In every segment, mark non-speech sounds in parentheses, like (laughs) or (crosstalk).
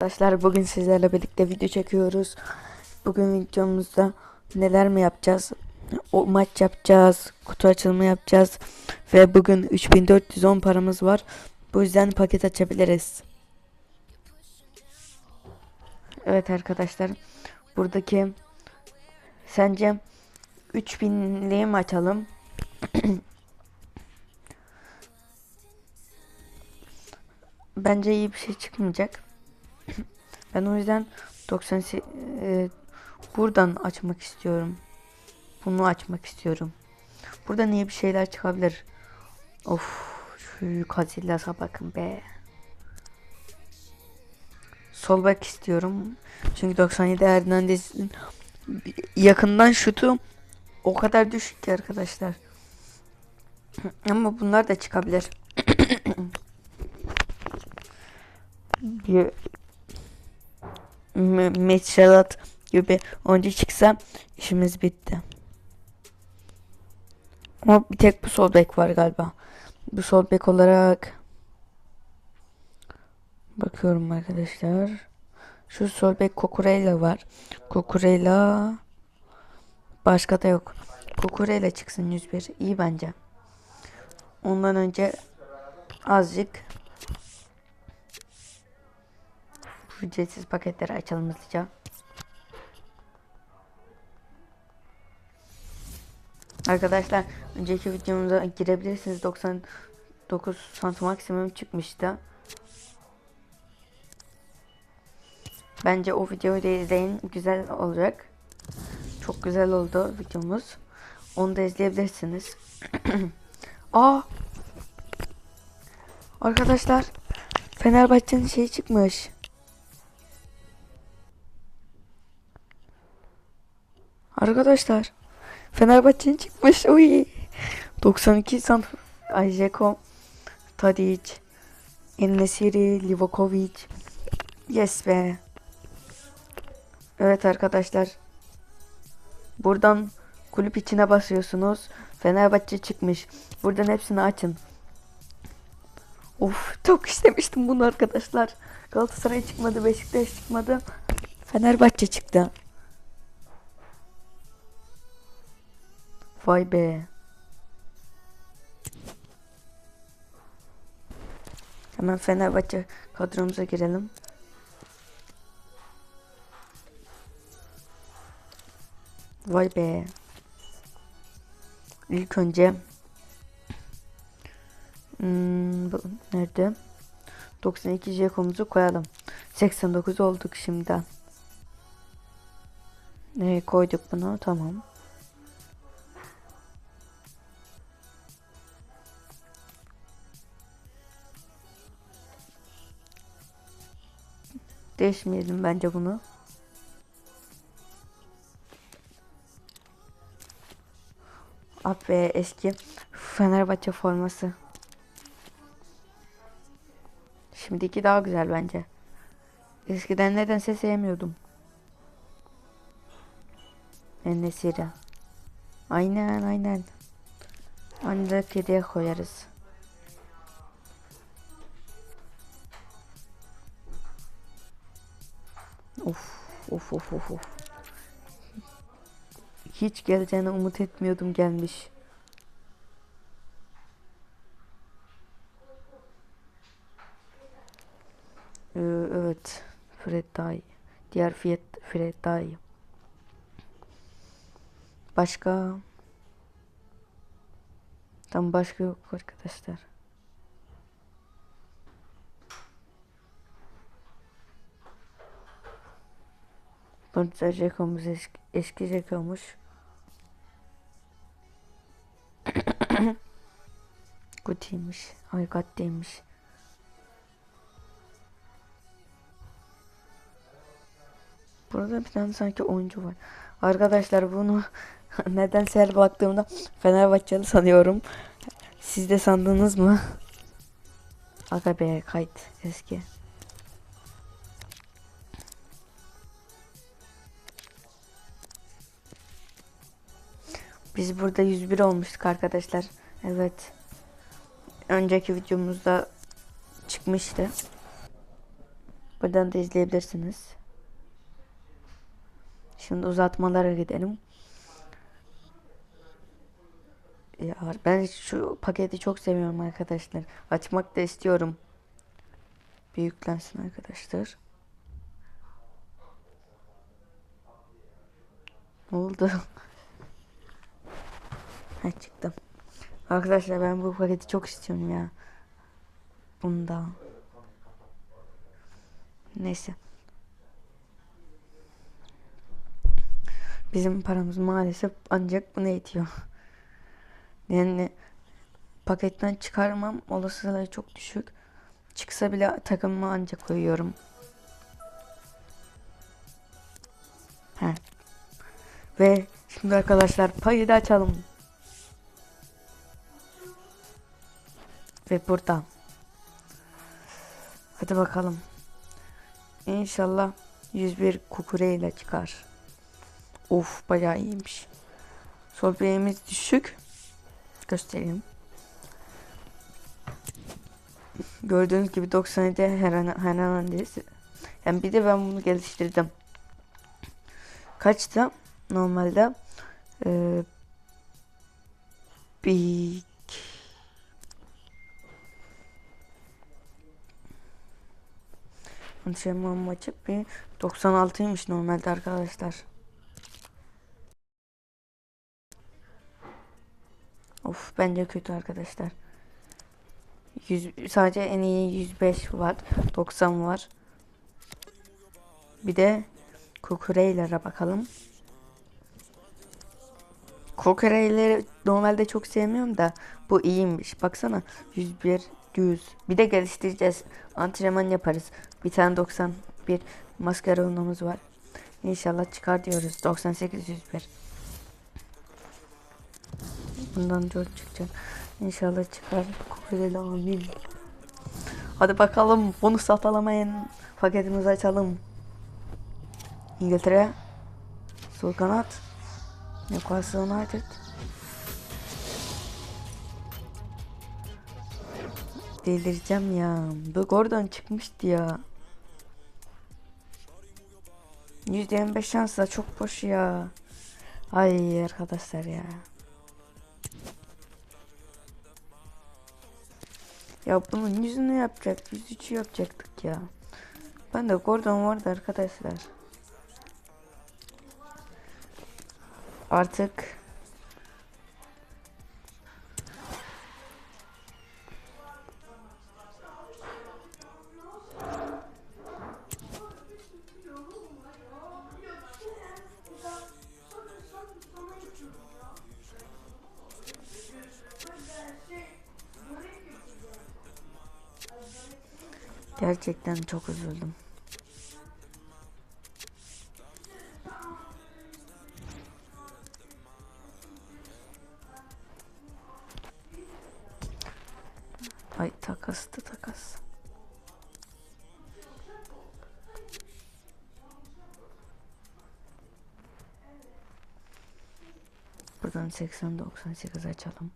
Arkadaşlar bugün sizlerle birlikte video çekiyoruz. Bugün videomuzda neler mi yapacağız? O maç yapacağız, kutu açılımı yapacağız ve bugün 3410 paramız var. Bu yüzden paket açabiliriz. Evet arkadaşlar. Buradaki sence 3000'liği mi açalım? (clears throat) Bence iyi bir şey çıkmayacak. Ben o yüzden 90 e, buradan açmak istiyorum. Bunu açmak istiyorum. Burada niye bir şeyler çıkabilir? Of şu Casillas'a bakın be. Sol bek istiyorum. Çünkü 97 Hernandez'in yakından şutu o kadar düşük ki arkadaşlar. (clears throat) Ama bunlar da çıkabilir. (clears throat) Meçhalat gibi oyuncu çıksa işimiz bitti. Ama bir tek bu sol bek var galiba. Bu sol bek olarak bakıyorum arkadaşlar. Şu sol bek Kukurela var. Kukurela başka da yok. Kukurela çıksın 101. İyi bence. Ondan önce azıcık ücretsiz paketleri açalım hızlıca. Arkadaşlar önceki videomuza girebilirsiniz. 99 sant maksimum çıkmıştı. Bence o videoyu da izleyin. Güzel olacak. Çok güzel oldu videomuz. Onu da izleyebilirsiniz. (clears throat) Aa! Arkadaşlar Fenerbahçe'nin şeyi çıkmış. Arkadaşlar Fenerbahçe'nin çıkmış. Uy. 92 sant Ajeko Tadic Ennesiri Livakovic Yes be. Evet arkadaşlar. Buradan kulüp içine basıyorsunuz. Fenerbahçe çıkmış. Buradan hepsini açın. Of çok istemiştim bunu arkadaşlar. Galatasaray çıkmadı, Beşiktaş çıkmadı. Fenerbahçe çıktı. Vay be. Hemen Fenerbahçe kadromuza girelim. Vay be. İlk önce hmm, nerede? 92 Jeko'muzu koyalım. 89 olduk şimdi. Ne koyduk bunu? Tamam. Değişmeyelim bence bunu. Ah be eski Fenerbahçe forması. Şimdiki daha güzel bence. Eskiden nedense sevmiyordum. Enesiri. Aynen aynen. Ancak kediye koyarız. Of of of of of. Hiç geleceğini umut etmiyordum gelmiş. Ee, evet. Fred daha iyi. Diğer fiyat Fred daha iyi. Başka? Tam başka yok arkadaşlar. Burada Jeko'muz eski, eski Jeko'muş. (coughs) Guti'ymiş. Ay Gatti'ymiş. Burada bir tane sanki oyuncu var. Arkadaşlar bunu (laughs) nedense her baktığımda Fenerbahçeli sanıyorum. Siz de sandınız mı? Aga kayıt eski. Biz burada 101 olmuştuk arkadaşlar. Evet. Önceki videomuzda çıkmıştı. Buradan da izleyebilirsiniz. Şimdi uzatmalara gidelim. Ya ben şu paketi çok seviyorum arkadaşlar. Açmak da istiyorum. Bir yüklensin arkadaşlar. Ne oldu? (laughs) ha çıktım. Arkadaşlar ben bu paketi çok istiyorum ya. Bunda. Neyse. Bizim paramız maalesef ancak buna yetiyor. Yani paketten çıkarmam olasılığı çok düşük. Çıksa bile takımımı ancak koyuyorum. He. Ve şimdi arkadaşlar payı da açalım. Ve burada. Hadi bakalım. İnşallah 101 kukureyle çıkar. Of bayağı iyiymiş. Sol bileğimiz düşük. Göstereyim. Gördüğünüz gibi 97 her an her an değilse. Yani bir de ben bunu geliştirdim. Kaçtı? Normalde ee, bir Antrenman maçı bir 96'ymış normalde arkadaşlar. Of bence kötü arkadaşlar. 100, sadece en iyi 105 var. 90 var. Bir de kukureylere bakalım. Kukureyleri normalde çok sevmiyorum da bu iyiymiş. Baksana 101 100. Bir de geliştireceğiz. Antrenman yaparız. Bir tane 91 maskaronumuz var. İnşallah çıkar diyoruz. 98 101. Bundan 4 çıkacak. İnşallah çıkar. Kukureli amin. Hadi bakalım. Bunu satalamayın. Paketimizi açalım. İngiltere. Sol kanat. Newcastle United. Delireceğim ya. Bu Gordon çıkmıştı ya. %25 şansla çok boş ya. Ay arkadaşlar ya. Ya bunun yüzünü yapacak, 103'ü yapacaktık ya. Ben de Gordon vardı arkadaşlar. Artık Gerçekten çok üzüldüm. Ay takastı takas. Buradan 80 98 açalım.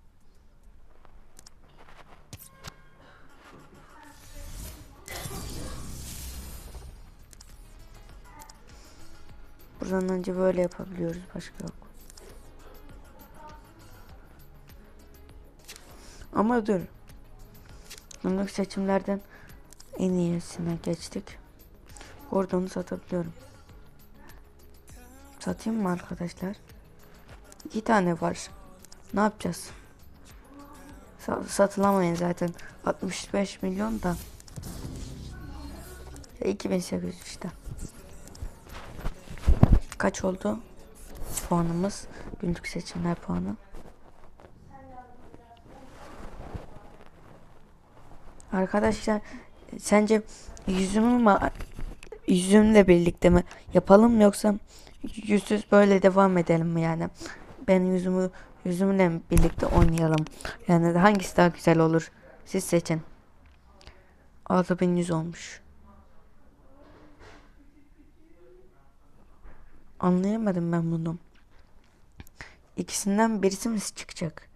Önce böyle yapabiliyoruz. Başka yok. Ama dur. Günlük seçimlerden en iyisine geçtik. Gordon'u satabiliyorum. Satayım mı arkadaşlar? İki tane var. Ne yapacağız? Sa satılamayın zaten. 65 milyon da. 2800 işte. Kaç oldu? Puanımız. Günlük seçimler puanı. Arkadaşlar sence yüzümü mü yüzümle birlikte mi yapalım yoksa yüzsüz böyle devam edelim mi yani? Ben yüzümü yüzümle birlikte oynayalım. Yani hangisi daha güzel olur? Siz seçin. 6100 olmuş. Anlayamadım ben bunu. İkisinden birisi mi çıkacak?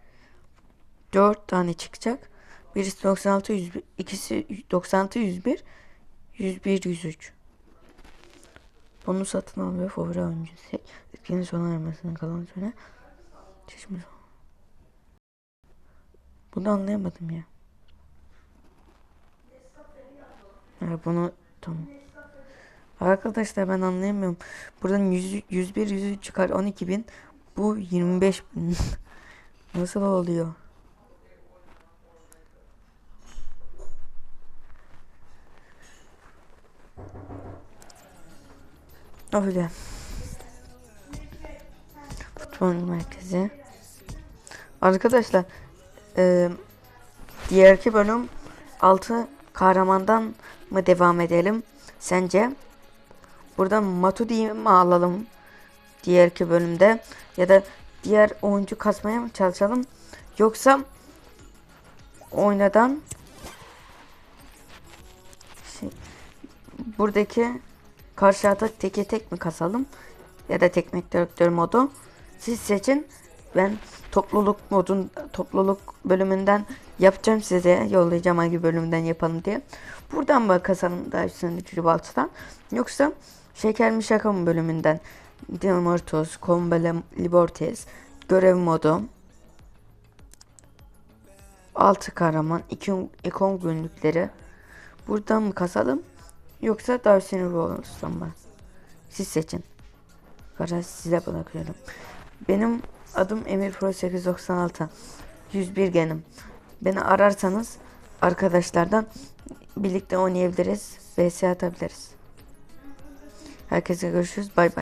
4 tane çıkacak. Birisi 96 101, ikisi 96 101, 101 103. Bunu satın al ve favori oyuncusu. Etkinin sona ermesine kalan süre. Çeşme. Bunu anlayamadım ya. Ha, bunu tamam. Arkadaşlar ben anlayamıyorum. Buradan 100, 101 103 çıkar 12 bin. Bu 25 bin. (laughs) Nasıl oluyor? Öyle. Futbol merkezi. Arkadaşlar e, diğerki bölüm 6 kahramandan mı devam edelim? Sence? Buradan Matudi'yi mi alalım? Diğerki bölümde ya da diğer oyuncu kasmaya mı çalışalım? Yoksa oynadan şey, buradaki karşı atak teke tek mi kasalım? Ya da teknik direktör modu. Siz seçin. Ben topluluk modun topluluk bölümünden yapacağım size yollayacağım hangi bölümden yapalım diye. Buradan mı kasalım daha üstüne üçlü baltadan yoksa şeker mi şaka mı bölümünden Demortos, Combele Libertes görev modu altı kahraman ikon, ikon günlükleri buradan mı kasalım yoksa Darcy'nin Rolls'tan mı? Siz seçin. Karar size bırakıyorum. Benim adım Emir Pro 896. 101 genim. Beni ararsanız arkadaşlardan birlikte oynayabiliriz. VS atabiliriz. Herkese görüşürüz. Bay bay.